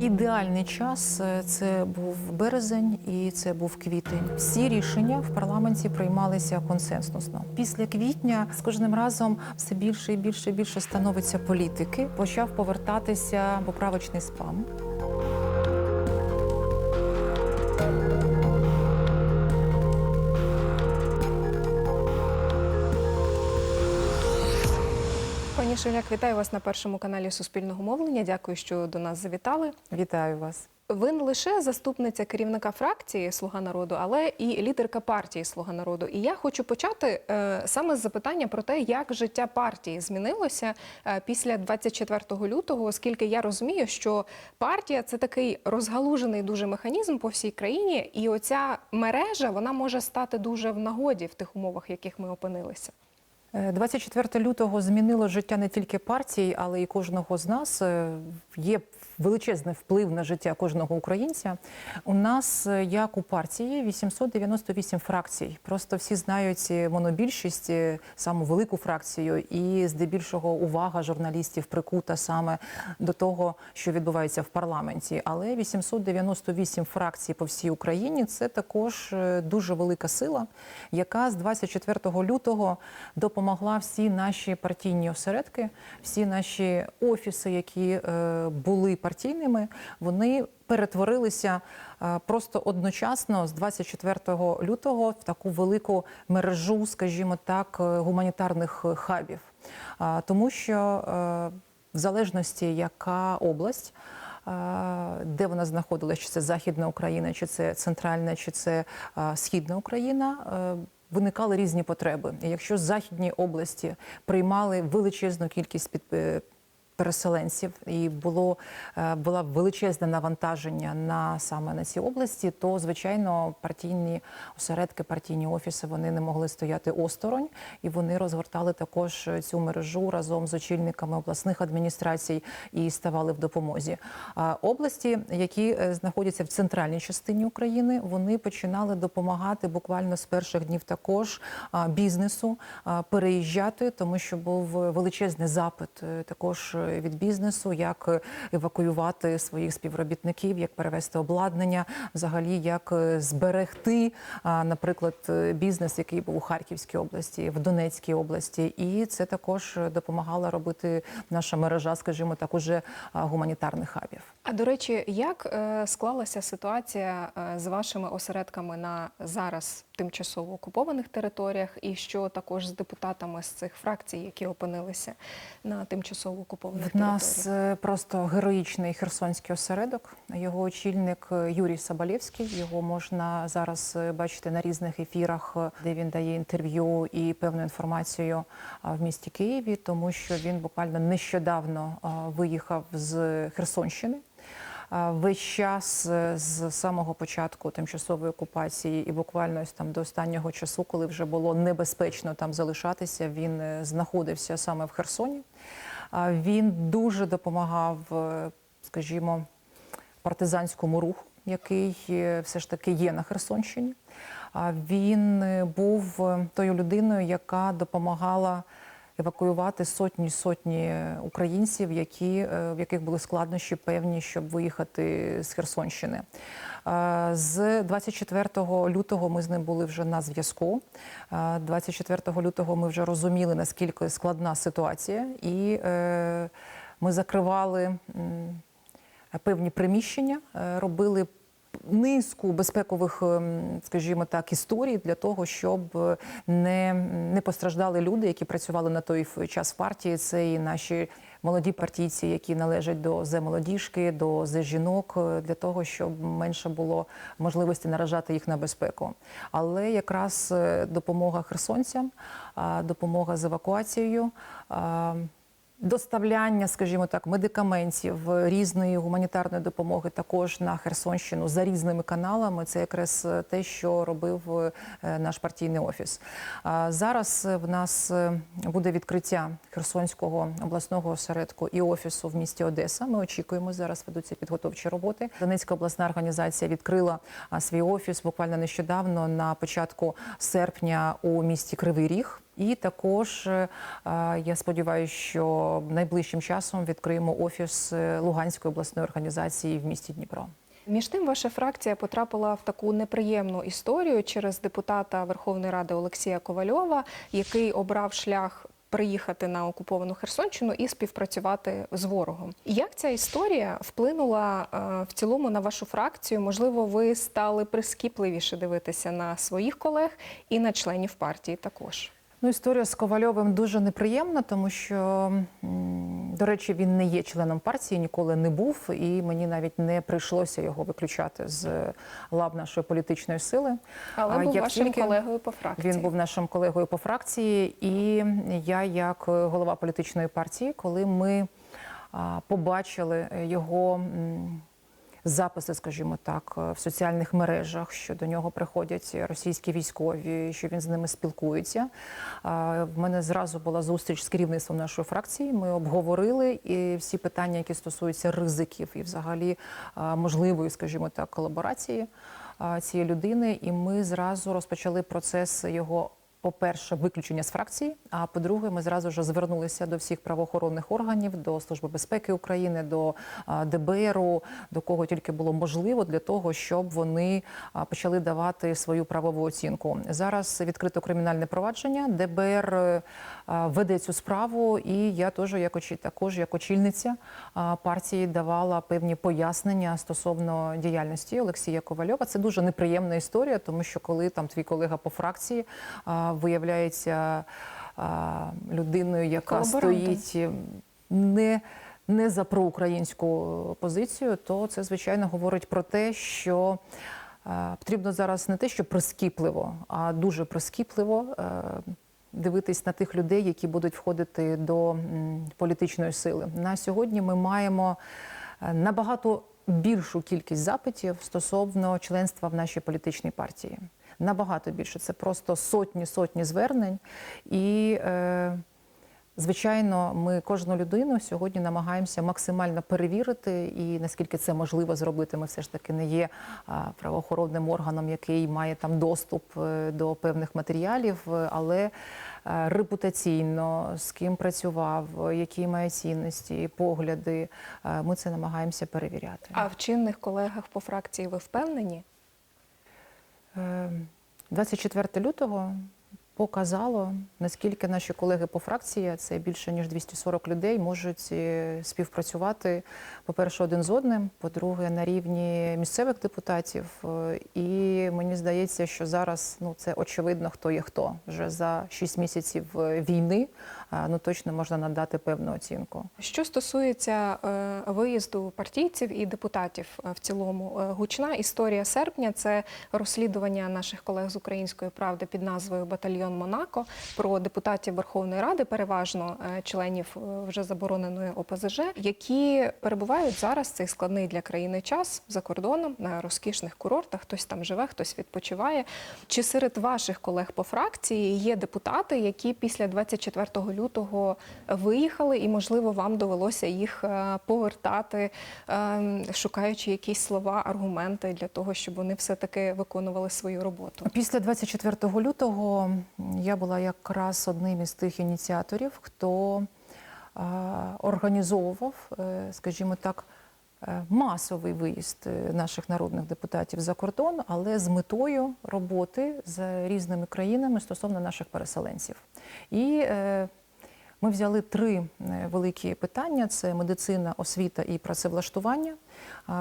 Ідеальний час е, це був березень і це був квітень. Всі рішення в парламенті приймалися консенсусно. Після квітня з кожним разом все більше і більше і більше становиться політики. Почав повертатися поправочний спам. Шеляк, вітаю вас на першому каналі Суспільного мовлення. Дякую, що до нас завітали. Вітаю вас. Ви не лише заступниця керівника фракції Слуга народу, але і лідерка партії Слуга народу. І я хочу почати е, саме з запитання про те, як життя партії змінилося е, після 24 лютого, оскільки я розумію, що партія це такий розгалужений дуже механізм по всій країні, і оця мережа вона може стати дуже в нагоді в тих умовах, в яких ми опинилися. Е, 24 лютого змінило життя не тільки партії, але й кожного з нас. Е, Є величезний вплив на життя кожного українця. У нас, е, як у партії, 898 фракцій. Просто всі знають е, монобільшість, е, саму велику фракцію, і здебільшого увага журналістів прикута саме до того, що відбувається в парламенті. Але 898 фракцій по всій Україні це також дуже велика сила, яка з 24 лютого допомогла всі наші партійні осередки, всі наші офіси, які були партійними, вони перетворилися е, просто одночасно з 24 лютого в таку велику мережу, скажімо так, е, гуманітарних хабів. Тому що е, в залежності, яка область. Де вона знаходилася, чи це Західна Україна, чи це Центральна, чи це Східна Україна, виникали різні потреби. І якщо західні області приймали величезну кількість під е, переселенців і було е, була величезне навантаження на саме на ці області, то звичайно партійні осередки, партійні офіси вони не могли стояти осторонь, і вони розгортали також цю мережу разом з очільниками обласних адміністрацій і ставали в допомозі. Області, які е, знаходяться в центральній частині України, вони починали допомагати буквально з перших днів також бізнесу переїжджати, тому що був величезний запит е, також е, від бізнесу, як е, евакуювати своїх співробітників, як перевести обладнання, взагалі як е, зберегти, наприклад, е, бізнес, який був у Харківській області, в Донецькій області, і це також е, допомагала робити наша мережа, скажімо так, уже гуманітарних хабів. А до речі, як е, склалася ситуація е, з вашими осередками на зараз тимчасово окупованих територіях, і що також з депутатами з цих фракцій, які опинилися на тимчасово окупованих В нас територіях? е, просто героїчний херсонський осередок. Його очільник е, Юрій Сабалєвський. Його можна зараз е, бачити на різних ефірах, де він дає інтерв'ю і певну інформацію в місті Києві, тому що він буквально нещодавно виїхав з Херсонщини. Весь час е, з самого початку тимчасової окупації і буквально ось там до останнього часу, коли вже було небезпечно там залишатися, він е, знаходився саме в Херсоні. Він дуже допомагав, е, скажімо, партизанському руху, який все ж таки є на Херсонщині. Він був тою людиною, яка допомагала евакуювати сотні сотні українців, які, е, в яких були складнощі певні, щоб виїхати з Херсонщини. Е, З 24 лютого ми з ним були вже на зв'язку. Е, 24 лютого ми вже розуміли, наскільки складна ситуація, і е, ми закривали певні приміщення, е, робили низку безпекових, ем, скажімо так, історій для того, щоб е, не, не постраждали люди, які працювали на той час в партії. Це і наші молоді партійці, які належать до «Зе-молодіжки», до «Зе-жінок», е, для того, щоб менше було можливості наражати їх на безпеку. Але якраз е, допомога херсонцям, допомога з евакуацією. Доставляння, скажімо так, медикаментів е, різної гуманітарної допомоги також на Херсонщину за різними каналами. Це якраз е, те, що робив е, наш партійний офіс. Зараз в нас буде відкриття Херсонського обласного осередку і офісу в місті Одеса. Ми очікуємо зараз. Ведуться підготовчі роботи. Донецька обласна організація відкрила свій офіс буквально нещодавно на початку серпня у місті Кривий Ріг. І також е, е, я сподіваюся, що найближчим часом відкриємо офіс е, Луганської обласної організації в місті Дніпро. Між тим, ваша фракція потрапила в таку неприємну історію через депутата Верховної Ради Олексія Ковальова, який обрав шлях. Приїхати на окуповану Херсонщину і співпрацювати з ворогом. Як ця історія вплинула в цілому на вашу фракцію? Можливо, ви стали прискіпливіше дивитися на своїх колег і на членів партії також. Ну, історія з Ковальовим дуже неприємна, тому що, до речі, він не є членом партії, ніколи не був, і мені навіть не прийшлося його виключати з лав нашої політичної сили. Але був як вашим тільки колегою по фракції. Він був нашим колегою по фракції, і я, як голова політичної партії, коли ми побачили його. Записи, скажімо так, в соціальних мережах, що до нього приходять російські військові, що він з ними спілкується. В мене зразу була зустріч з керівництвом нашої фракції. Ми обговорили і всі питання, які стосуються ризиків і, взагалі, можливої, скажімо так, колаборації цієї людини. І ми зразу розпочали процес його. По-перше, виключення з фракції. А по-друге, ми зразу ж звернулися до всіх правоохоронних органів, до Служби безпеки України, до ДБРу, до кого тільки було можливо для того, щоб вони почали давати свою правову оцінку. Зараз відкрито кримінальне провадження. ДБР е, веде цю справу, і я теж як також як очільниця партії давала певні пояснення стосовно діяльності Олексія Ковальова. Це дуже неприємна історія, тому що коли там твій колега по фракції виявляється людиною, яка стоїть не не за проукраїнську позицію, то це звичайно говорить про те, що е, потрібно зараз не те, що прискіпливо, а дуже прискіпливо е, дивитись на тих людей, які будуть входити до політичної сили. На сьогодні ми маємо е, набагато більшу кількість запитів стосовно членства в нашій політичній партії. Набагато більше. Це просто сотні сотні звернень і. Е, Звичайно, ми кожну людину сьогодні намагаємося максимально перевірити, і наскільки це можливо зробити, ми все ж таки не є правоохоронним органом, який має там доступ е, до певних матеріалів, але е, репутаційно з ким працював, які має цінності, погляди, е, ми це намагаємося перевіряти. А в чинних колегах по фракції ви впевнені? Е, 24 лютого показало, наскільки наші колеги по фракції, це більше ніж 240 людей, можуть е, співпрацювати, по-перше, один з одним, по-друге, на рівні місцевих депутатів. Е, І мені здається, що зараз ну це очевидно, хто є хто. Вже за 6 місяців е, війни е, ну точно можна надати певну оцінку. Що стосується е, виїзду партійців і депутатів е, в цілому, е, гучна історія серпня це розслідування наших колег з української правди під назвою Батальйон Монако про депутатів Верховної Ради, переважно членів вже забороненої ОПЗЖ, які перебувають зараз цей складний для країни час за кордоном на розкішних курортах. Хтось там живе, хтось відпочиває. Чи серед ваших колег по фракції є депутати, які після 24 лютого виїхали, і можливо вам довелося їх е, повертати, е, шукаючи якісь слова, аргументи для того, щоб вони все таки виконували свою роботу? Після 24 лютого я була якраз одним із тих ініціаторів, хто організовував, е, скажімо так, масовий виїзд наших народних депутатів за кордон, але з метою роботи з різними країнами стосовно наших переселенців. І ми взяли три е, великі питання: це медицина, освіта і працевлаштування.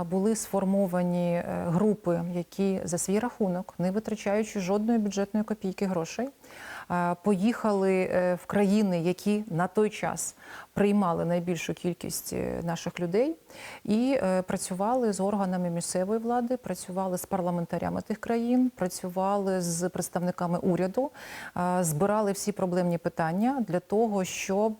Були сформовані е, групи, які за свій рахунок, не витрачаючи жодної бюджетної копійки грошей, поїхали е, в країни, які на той час приймали найбільшу кількість е, наших людей, і е, працювали з органами місцевої влади, працювали з парламентарями тих країн, працювали з представниками уряду, збирали всі проблемні питання для того, щоб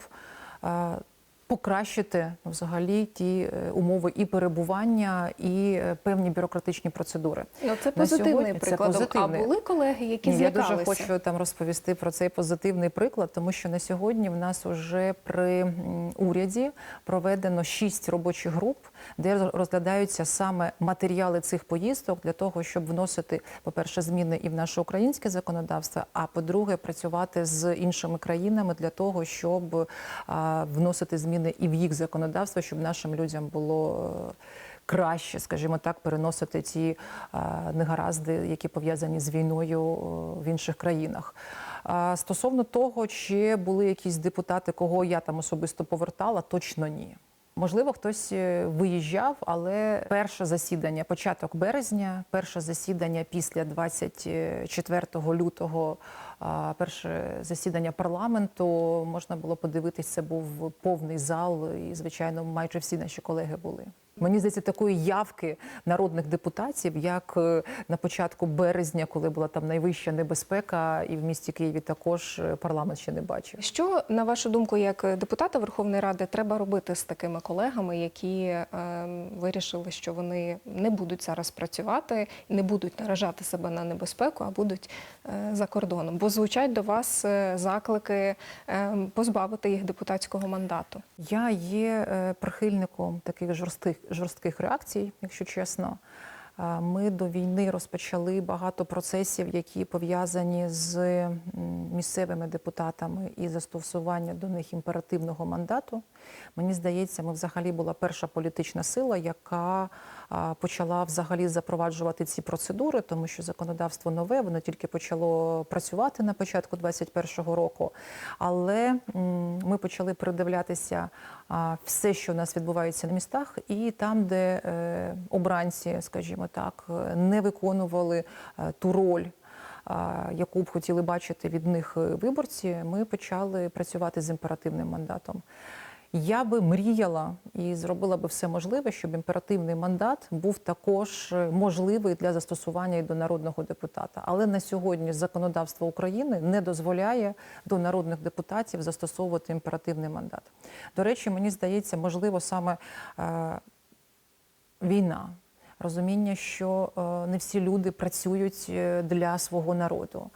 покращити ну, взагалі ті е, умови і перебування, і е, певні бюрократичні процедури. Ну, це позитивний сьогодні це позитивний. А були колеги, які Ні, я дуже хочу там розповісти про цей позитивний приклад, тому що на сьогодні в нас вже при уряді проведено шість робочих груп, де роз- розглядаються саме матеріали цих поїздок для того, щоб вносити, по-перше, зміни і в наше українське законодавство, а по-друге, працювати з іншими країнами для того, щоб вносити зміни і в їх законодавство, щоб нашим людям було. е, Краще, скажімо так, переносити ті е, негаразди, які пов'язані з війною е, в інших країнах. Стосовно того, чи були якісь депутати, кого я там особисто повертала, точно ні. Можливо, хтось виїжджав, але перше засідання, початок березня, перше засідання після 24 лютого, перше засідання парламенту можна було подивитися, був повний зал, і звичайно, майже всі наші колеги були. Мені здається, такої явки народних депутатів, як е, на початку березня, коли була там найвища небезпека, і в місті Києві також е, парламент ще не бачив. Що на вашу думку, як депутата Верховної Ради, треба робити з такими колегами, які е, вирішили, що вони не будуть зараз працювати, не будуть наражати себе на небезпеку, а будуть е, за кордоном? Бо звучать до вас е, заклики е, позбавити їх депутатського мандату. Я є е, прихильником таких жорстких, жорстких реакцій, якщо чесно. Ми до війни розпочали багато процесів, які пов'язані з місцевими депутатами і застосування до них імперативного мандату. Мені здається, ми взагалі була перша політична сила, яка почала взагалі запроваджувати ці процедури, тому що законодавство нове, воно тільки почало працювати на початку 2021 року. Але ми почали передивлятися все, що у нас відбувається на містах, і там, де е, обранці, скажімо так, не виконували е, ту роль. Яку б хотіли бачити від них е, виборці, ми почали працювати з імперативним мандатом. Я би мріяла і зробила би все можливе, щоб імперативний мандат був також е, можливий для застосування і до народного депутата. Але на сьогодні законодавство України не дозволяє до народних депутатів застосовувати імперативний мандат. До речі, мені здається, можливо саме е, війна. Розуміння, що е, не всі люди працюють е, для свого народу.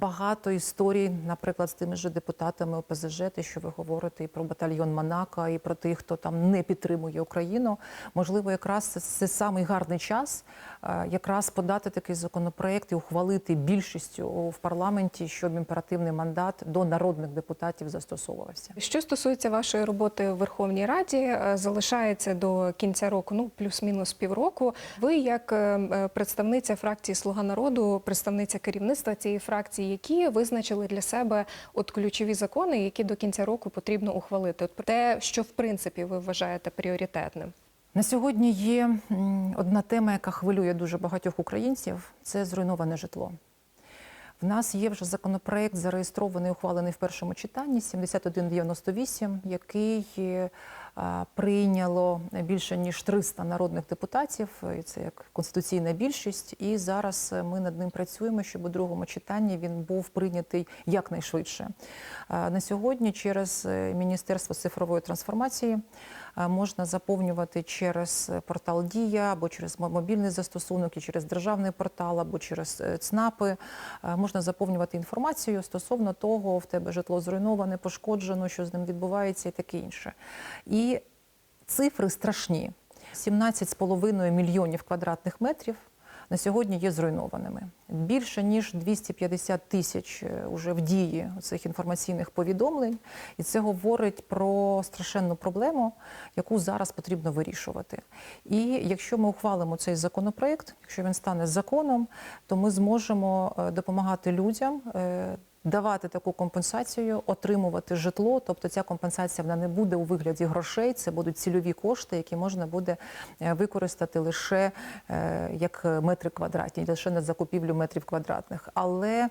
Багато історій, наприклад, з тими ж депутатами ОПЗЖ, те, що ви говорите, і про батальйон Монако, і про тих, хто там не підтримує Україну. Можливо, якраз це, це самий гарний час, якраз подати такий законопроект і ухвалити більшістю в парламенті, щоб імперативний мандат до народних депутатів застосовувався. Що стосується вашої роботи в Верховній Раді, е, залишається до кінця року, ну плюс-мінус півроку. Ви, як е, е, представниця фракції Слуга народу, представниця керівництва цієї фракції, які визначили для себе от ключові закони, які до кінця року потрібно ухвалити. От те, що в принципі ви вважаєте пріоритетним. На сьогодні є одна тема, яка хвилює дуже багатьох українців це зруйноване житло. В нас є вже законопроект, зареєстрований, ухвалений в першому читанні 7198, який е, прийняло більше ніж 300 народних депутатів. І Це як конституційна більшість. І зараз е, ми над ним працюємо, щоб у другому читанні він був прийнятий якнайшвидше. На сьогодні через е, Міністерство цифрової трансформації е, можна заповнювати через портал Дія або через мобільний застосунок, і через державний портал, або через е, ЦНАПи. Е, Можна заповнювати інформацію стосовно того, в тебе житло зруйноване, пошкоджено, що з ним відбувається, і таке інше. І цифри страшні: 17,5 мільйонів квадратних метрів. На сьогодні є зруйнованими більше ніж 250 тисяч е, уже в дії цих інформаційних повідомлень, і це говорить про страшенну проблему, яку зараз потрібно вирішувати. І якщо ми ухвалимо цей законопроект, якщо він стане законом, то ми зможемо е, допомагати людям. Давати таку компенсацію, отримувати житло, тобто ця компенсація вона не буде у вигляді грошей, це будуть цільові кошти, які можна буде е, використати лише е, як метри квадратні, лише на закупівлю метрів квадратних. Але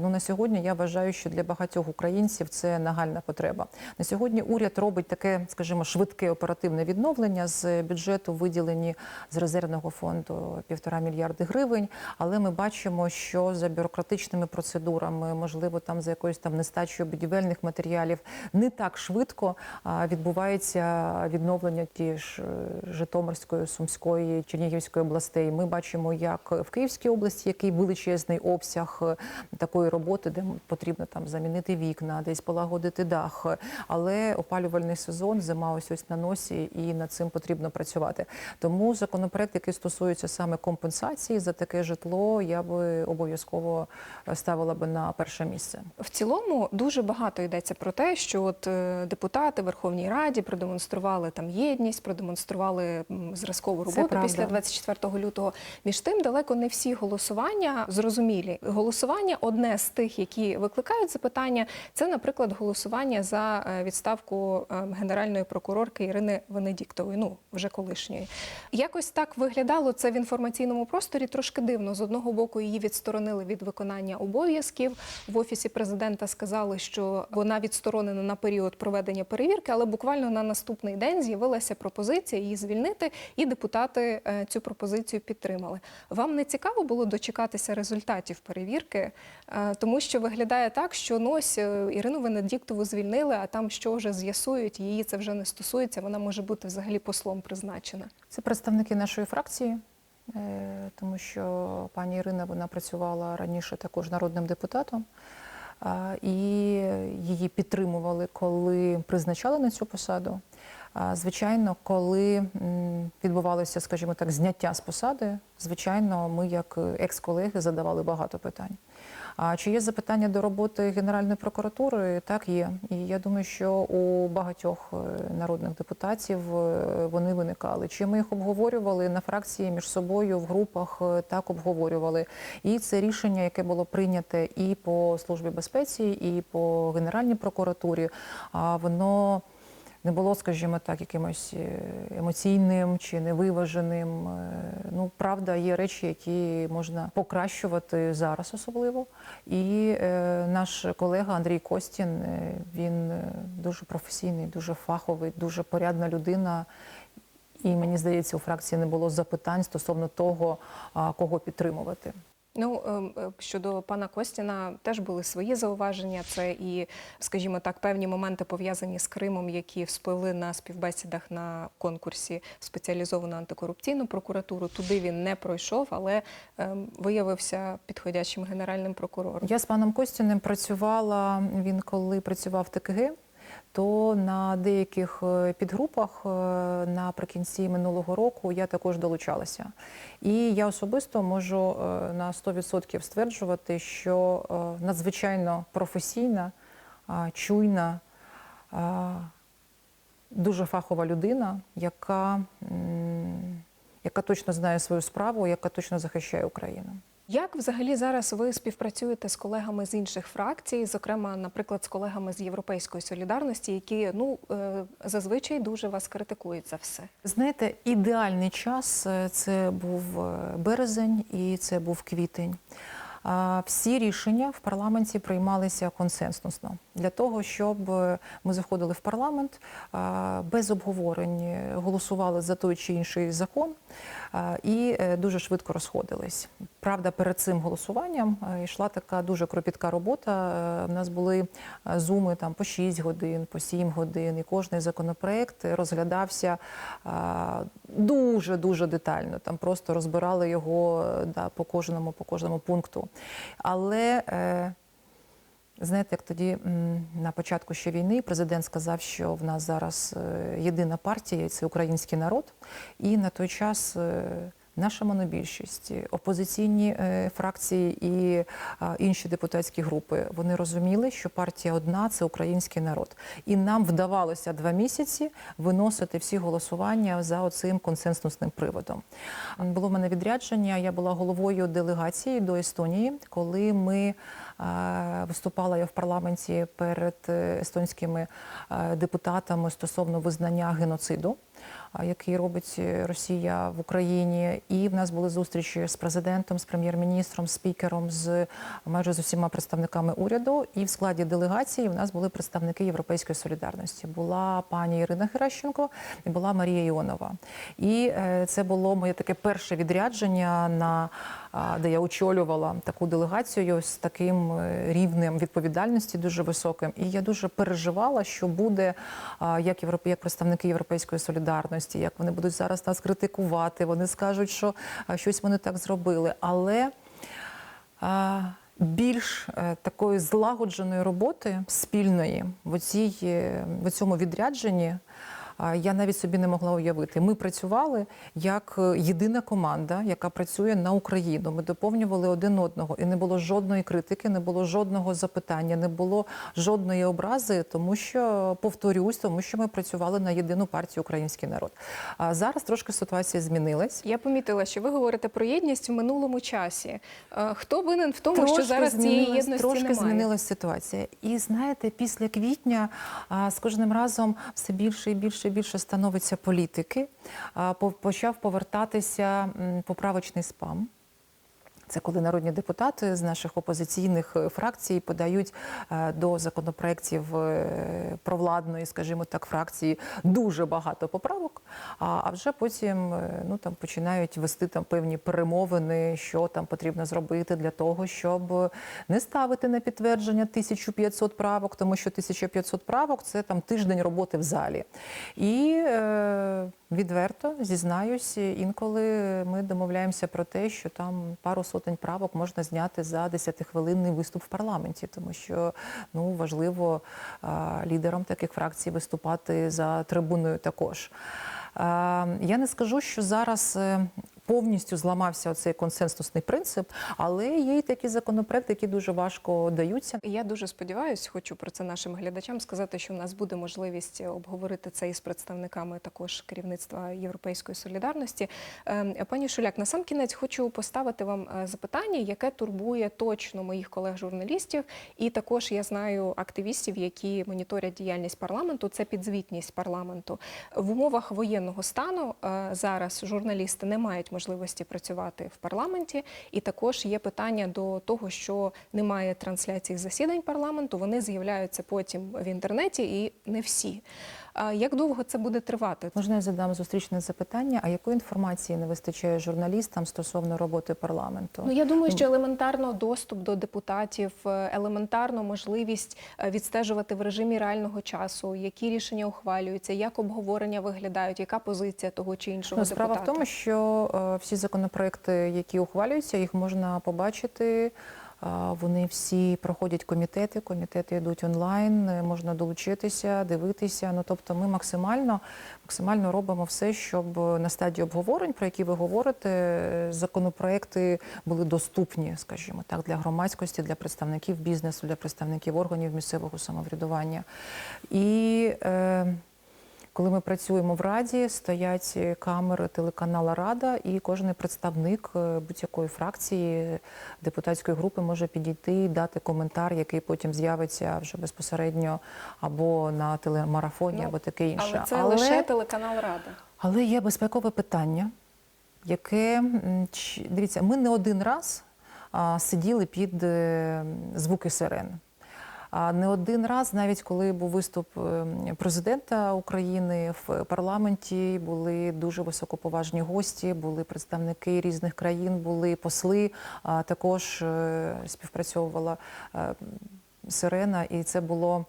ну на сьогодні я вважаю, що для багатьох українців це нагальна потреба. На сьогодні уряд робить таке, скажімо, швидке оперативне відновлення з бюджету, виділені з резервного фонду півтора мільярди гривень. Але ми бачимо, що за бюрократичними процедурами, можливо, там за якоюсь там нестачею будівельних матеріалів, не так швидко відбувається відновлення ті ж е, Житомирської, Сумської, Чернігівської областей. Ми бачимо, як в Київській області, який величезний обсяг е, такої роботи, де потрібно там замінити вікна, десь полагодити дах. Але опалювальний сезон, зима ось ось на носі, і над цим потрібно працювати. Тому законопроект, який стосується саме компенсації за таке житло, я би обов'язково ставила би на перше місце. В цілому дуже багато йдеться про те, що от е, депутати в Верховній Раді продемонстрували там єдність, продемонстрували зразкову роботу після 24 лютого. Між тим, далеко не всі голосування зрозумілі. Голосування одне з тих, які викликають запитання, це, наприклад, голосування за е, відставку е, генеральної прокурорки Ірини Венедіктової, ну вже колишньої. Якось так виглядало це в інформаційному просторі. Трошки дивно. З одного боку, її відсторонили від виконання обов'язків. В офісі президента сказали, що вона відсторонена на період проведення перевірки, але буквально на наступний день з'явилася пропозиція її звільнити, і депутати е, цю пропозицію підтримали. Вам не цікаво було дочекатися результатів перевірки, тому що виглядає так, що ну ось е, Ірину Венедіктову звільнили, а там що вже з'ясують, її це вже не стосується. Вона може бути взагалі послом призначена. Це представники нашої фракції, е, тому що пані Ірина вона працювала раніше також народним депутатом. І її підтримували, коли призначали на цю посаду. Звичайно, коли відбувалося, скажімо так, зняття з посади, звичайно, ми, як екс-колеги, задавали багато питань. А чи є запитання до роботи Генеральної прокуратури? Так, є. І я думаю, що у багатьох е, народних депутатів е, вони виникали. Чи ми їх обговорювали на фракції між собою в групах? е, Так обговорювали. І це рішення, яке було прийняте і по службі безпеці, і по Генеральній прокуратурі, а воно не було, скажімо так, якимось е, емоційним чи невиваженим. Е, Ну, правда, є речі, які можна покращувати зараз, особливо. І е, наш колега Андрій Костін, він дуже професійний, дуже фаховий, дуже порядна людина. І мені здається, у фракції не було запитань стосовно того, кого підтримувати. Ну ем, е, щодо пана Костіна, теж були свої зауваження. Це і, скажімо так, певні моменти пов'язані з Кримом, які вспливли на співбесідах на конкурсі в спеціалізовану антикорупційну прокуратуру. Туди він не пройшов, але ем, виявився підходящим генеральним прокурором. Я з паном Костіним працювала. Він коли працював в ТКГ, то на деяких е, підгрупах е, наприкінці минулого року я також долучалася. І я особисто можу е, на 100% стверджувати, що надзвичайно професійна, чуйна, дуже фахова людина, яка, яка точно знає свою справу, яка точно захищає Україну. Як взагалі зараз ви співпрацюєте з колегами з інших фракцій, зокрема, наприклад, з колегами з Європейської солідарності, які ну е, зазвичай дуже вас критикують за все? Знаєте, ідеальний час е, це був е, березень і це був квітень. Всі рішення в парламенті приймалися консенсусно для того, щоб е, ми заходили в парламент без обговорень, е, голосували за той чи інший закон і е, дуже швидко розходились. Правда, перед цим голосуванням е, йшла така дуже кропітка робота. Е, В нас були е, зуми там по 6 годин, по 7 годин, і кожний законопроект розглядався дуже дуже детально. Там просто розбирали його е, да, по кожному, по кожному пункту. Але е, знаєте, як тоді на початку ще війни президент сказав, що в нас зараз е, єдина партія, це український народ. І на той час. Наша монобільшість, опозиційні е, фракції і інші депутатські групи вони розуміли, що партія одна це український народ, і нам вдавалося два місяці виносити всі голосування за оцим консенсусним приводом. Було в мене відрядження. Я була головою делегації до Естонії, коли ми е, виступала я в парламенті перед е, естонськими депутатами стосовно визнання геноциду який робить е, Росія в Україні. І в нас були зустрічі з президентом, з прем'єр-міністром, спікером, з майже з усіма представниками уряду. І в складі делегації в нас були представники Європейської солідарності. Була пані Ірина Геращенко і була Марія Іонова. І е, це було моє таке перше відрядження на де я очолювала таку делегацію з таким е, рівнем відповідальності дуже високим. І я дуже переживала, що буде як європе, як представники європейської солідарності, як вони будуть зараз нас критикувати. Вони скажуть, що щось вони так зробили. Але більш е, такої злагодженої роботи спільної в, оцій, е, в цьому відрядженні. Я навіть собі не могла уявити. Ми працювали як е, єдина команда, яка працює на Україну. Ми доповнювали один одного, і не було жодної критики, не було жодного запитання, не було жодної образи, тому що повторюсь, тому що ми працювали на єдину партію Український народ. А зараз трошки ситуація змінилась. Я помітила, що ви говорите про єдність в минулому часі. Е, Хто винен в тому, що зараз цієї єдності трошки немає? змінилась ситуація. І знаєте, після квітня з кожним разом все більше і більше і більше становиться політики. Почав повертатися поправочний спам. Це коли народні депутати з наших опозиційних е, фракцій подають е, до законопроєктів е, провладної, скажімо так, фракції дуже багато поправок. А вже потім ну там починають вести там певні перемовини, що там потрібно зробити для того, щоб не ставити на підтвердження 1500 правок, тому що 1500 правок це там тиждень роботи в залі. І е, відверто зізнаюсь, інколи ми домовляємося про те, що там пару сотень правок можна зняти за 10-хвилинний виступ в парламенті, тому що ну важливо лідерам таких фракцій виступати за трибуною також. Я не скажу, що зараз е, повністю зламався оцей консенсусний принцип, але є й такі законопроекти, які дуже важко даються. Я дуже сподіваюся, хочу про це нашим глядачам сказати, що в нас буде можливість обговорити це із представниками також керівництва Європейської солідарності. Ем, Пані Шуляк, на сам кінець хочу поставити вам е, запитання, яке турбує точно моїх колег-журналістів, і також я знаю активістів, які моніторять діяльність парламенту. Це підзвітність парламенту в умовах воєнного стану. е, Зараз журналісти не мають можливості працювати в парламенті, і також є питання до того, що немає трансляцій засідань парламенту. Вони з'являються потім в інтернеті, і не всі. Як довго це буде тривати? Можна я задам зустрічне запитання? А якої інформації не вистачає журналістам стосовно роботи парламенту? Ну я думаю, що елементарно доступ до депутатів, е, елементарно можливість е, відстежувати в режимі реального часу, які рішення ухвалюються, як обговорення виглядають, яка позиція того чи іншого Ну, справа депутата. в тому, що е, всі законопроекти, які ухвалюються, їх можна побачити. Е, Вони всі проходять комітети, комітети йдуть онлайн, е, можна долучитися, дивитися. Ну тобто, ми максимально, максимально робимо все, щоб на стадії обговорень, про які ви говорите, е, законопроекти були доступні, скажімо так, для громадськості, для представників бізнесу, для представників органів місцевого самоврядування. І е, коли ми працюємо в Раді, стоять камери телеканала Рада, і кожен представник е, будь-якої фракції депутатської групи може підійти і дати коментар, який потім з'явиться вже безпосередньо або на телемарафоні, Ну, або таке інше. Але це лише телеканал Рада. Але є безпекове питання, яке дивіться, ми не один раз сиділи під е, звуки сирен. А не один раз, навіть коли був виступ е, президента України в парламенті, були дуже високоповажні гості, були представники різних країн, були посли. А також е, співпрацьовувала е, сирена, і це було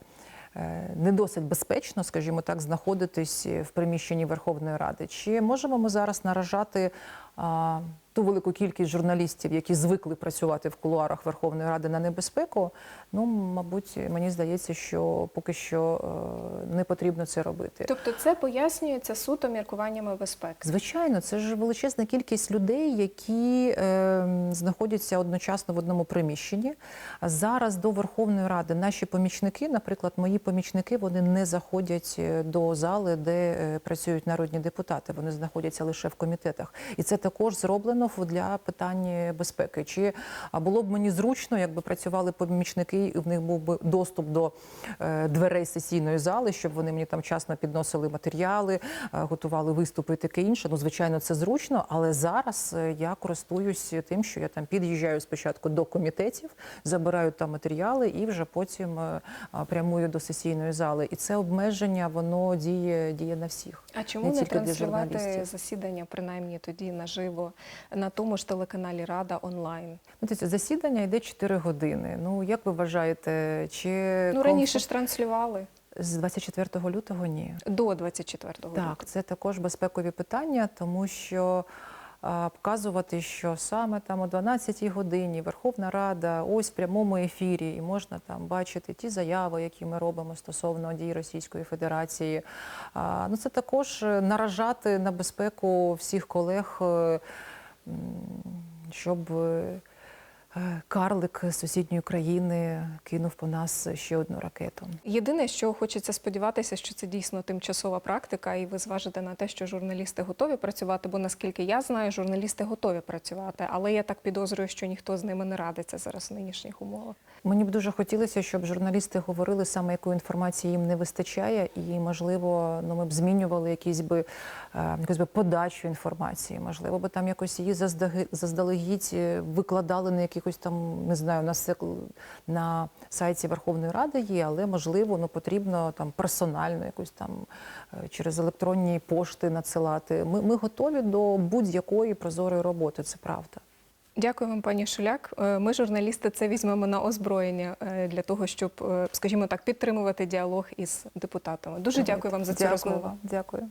е, не досить безпечно, скажімо так, знаходитись в приміщенні Верховної Ради. Чи можемо ми зараз наражати ту велику кількість журналістів, які звикли працювати в кулуарах Верховної Ради на небезпеку? Ну, мабуть, мені здається, що поки що е, не потрібно це робити. Тобто це пояснюється суто міркуваннями безпеки. Звичайно, це ж величезна кількість людей, які е, знаходяться одночасно в одному приміщенні. Зараз до Верховної Ради наші помічники, наприклад, мої помічники, вони не заходять е, до зали, де е, працюють народні депутати. Вони знаходяться лише в комітетах, і це також зроблено для питань безпеки. Чи було б мені зручно, якби працювали помічники, і в них був би доступ до е, дверей сесійної зали, щоб вони мені там часно підносили матеріали, е, готували виступи і таке інше. Ну, звичайно, це зручно, але зараз е, я користуюсь тим, що я там під'їжджаю спочатку до комітетів, забираю там матеріали і вже потім прямую до сесійної зали. І це обмеження воно діє, діє на всіх. А чому Не не, транслювати засідання, принаймні тоді на наживо на тому ж телеканалі Рада онлайн. Ну, дивіться, засідання йде 4 години. Ну як ви вважаєте, чи Ну раніше ж транслювали з 24 лютого ні? до 24 лютого. Так, це також безпекові питання, тому що показувати, що саме там о 12-й годині Верховна Рада ось в прямому ефірі, і можна там бачити ті заяви, які ми робимо стосовно дій Російської Федерації. Ну це також е, наражати на безпеку всіх колег, е, щоб. Е, Карлик з сусідньої країни кинув по нас ще одну ракету. Єдине, що хочеться сподіватися, що це дійсно тимчасова практика, і ви зважите на те, що журналісти готові працювати. Бо наскільки я знаю, журналісти готові працювати, але я так підозрюю, що ніхто з ними не радиться зараз в нинішніх умовах. Мені б дуже хотілося, щоб журналісти говорили саме, якої інформації їм не вистачає, і можливо, ну ми б змінювали якісь би е, якусь би подачу інформації. Можливо, би там якось її заздалегідь е, викладали на якихось там, не знаю, на сек- на сайті Верховної Ради є, але можливо, ну потрібно там персонально якусь там е, через електронні пошти надсилати. Ми, ми готові до будь-якої прозорої роботи. Це правда. Дякую вам, пані Шуляк. Е, Ми, журналісти, це візьмемо на озброєння е, для того, щоб, скажімо так, підтримувати діалог із депутатами. Дуже дякую вам за цю Дякую розмову. Дякую.